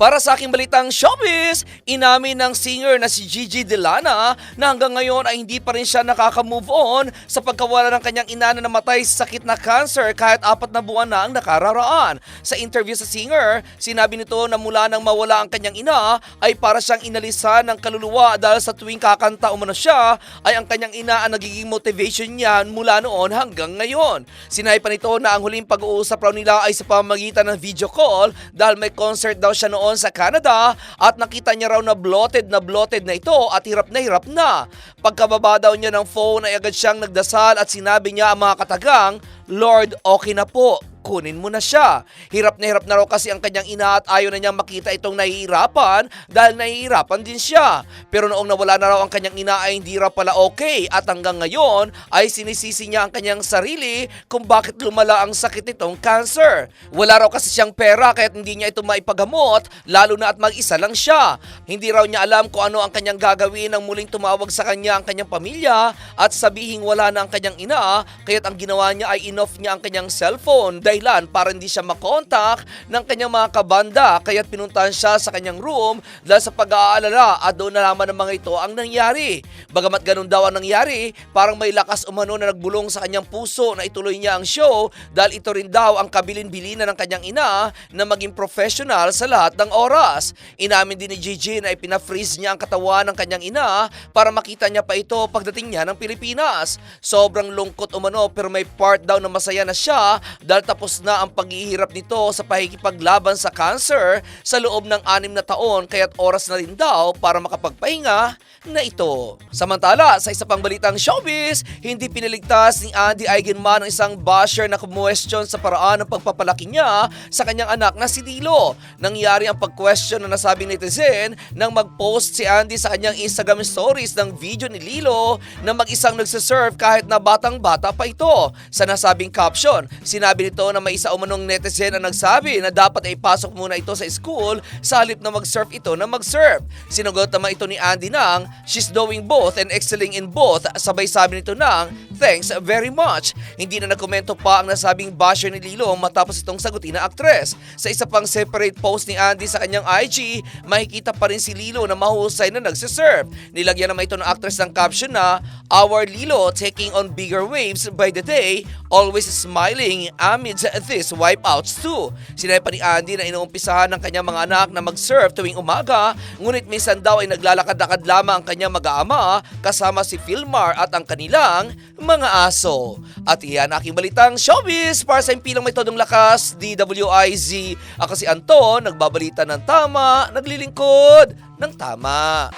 Para sa aking balitang showbiz, inamin ng singer na si Gigi Delana na hanggang ngayon ay hindi pa rin siya nakaka-move on sa pagkawala ng kanyang ina na namatay sa sakit na cancer kahit apat na buwan na ang nakararaan. Sa interview sa singer, sinabi nito na mula nang mawala ang kanyang ina ay para siyang inalisan ng kaluluwa dahil sa tuwing kakanta umano siya ay ang kanyang ina ang nagiging motivation niya mula noon hanggang ngayon. Sinabi pa nito na ang huling pag-uusap raw nila ay sa pamamagitan ng video call dahil may concert daw siya noon sa Canada at nakita niya raw na bloated na bloated na ito at hirap na hirap na. Pagkababa daw niya ng phone ay agad siyang nagdasal at sinabi niya ang mga katagang, Lord, okay na po kunin mo na siya. Hirap na hirap na raw kasi ang kanyang ina at ayaw na niyang makita itong nahihirapan dahil nahihirapan din siya. Pero noong nawala na raw ang kanyang ina ay hindi raw pala okay at hanggang ngayon ay sinisisi niya ang kanyang sarili kung bakit lumala ang sakit nitong cancer. Wala raw kasi siyang pera kaya hindi niya ito maipagamot lalo na at mag-isa lang siya. Hindi raw niya alam kung ano ang kanyang gagawin nang muling tumawag sa kanya ang kanyang pamilya at sabihing wala na ang kanyang ina kaya't ang ginawa niya ay in-off niya ang kanyang cellphone dahilan para hindi siya makontak ng kanyang mga kabanda kaya't pinuntahan siya sa kanyang room dahil sa pag-aalala at doon nalaman ng mga ito ang nangyari. Bagamat ganun daw ang nangyari, parang may lakas umano na nagbulong sa kanyang puso na ituloy niya ang show dahil ito rin daw ang kabilin-bilinan ng kanyang ina na maging professional sa lahat ng oras. Inamin din ni Gigi na ipina-freeze niya ang katawan ng kanyang ina para makita niya pa ito pagdating niya ng Pilipinas. Sobrang lungkot umano pero may part daw na masaya na siya dahil tapos na ang paghihirap nito sa pahikipaglaban sa cancer sa loob ng anim na taon kaya't oras na rin daw para makapagpahinga na ito. Samantala, sa isa pang balitang showbiz, hindi piniligtas ni Andy Eigenman ang isang basher na kumwestiyon sa paraan ng pagpapalaki niya sa kanyang anak na si Dilo. Nangyari ang pag-question na nasabing netizen nang mag-post si Andy sa kanyang Instagram stories ng video ni Lilo na mag-isang nagsiserve kahit na batang-bata pa ito. Sa nasabing caption, sinabi nito na may isa umanong netizen na nagsabi na dapat ay pasok muna ito sa school sa halip na mag-surf ito na mag-surf. Sinagot naman ito ni Andy nang she's doing both and excelling in both. Sabay sabi nito nang thanks very much. Hindi na nagkomento pa ang nasabing basher ni Lilo matapos itong sagutin na aktres. Sa isa pang separate post ni Andy sa kanyang IG, makikita pa rin si Lilo na mahusay na nagsiserve. Nilagyan naman ito ng actress ng caption na Our Lilo taking on bigger waves by the day, always smiling amidst this wipeouts too. Sinabi pa ni Andy na inuumpisahan ng kanyang mga anak na mag-surf tuwing umaga, ngunit minsan daw ay naglalakad-lakad lamang ang kanyang mag-aama kasama si Philmar at ang kanilang mga aso. At iyan aking balitang showbiz para sa impilang may todong lakas, DWIZ. Ako si Anton, nagbabalita ng tama, naglilingkod ng tama.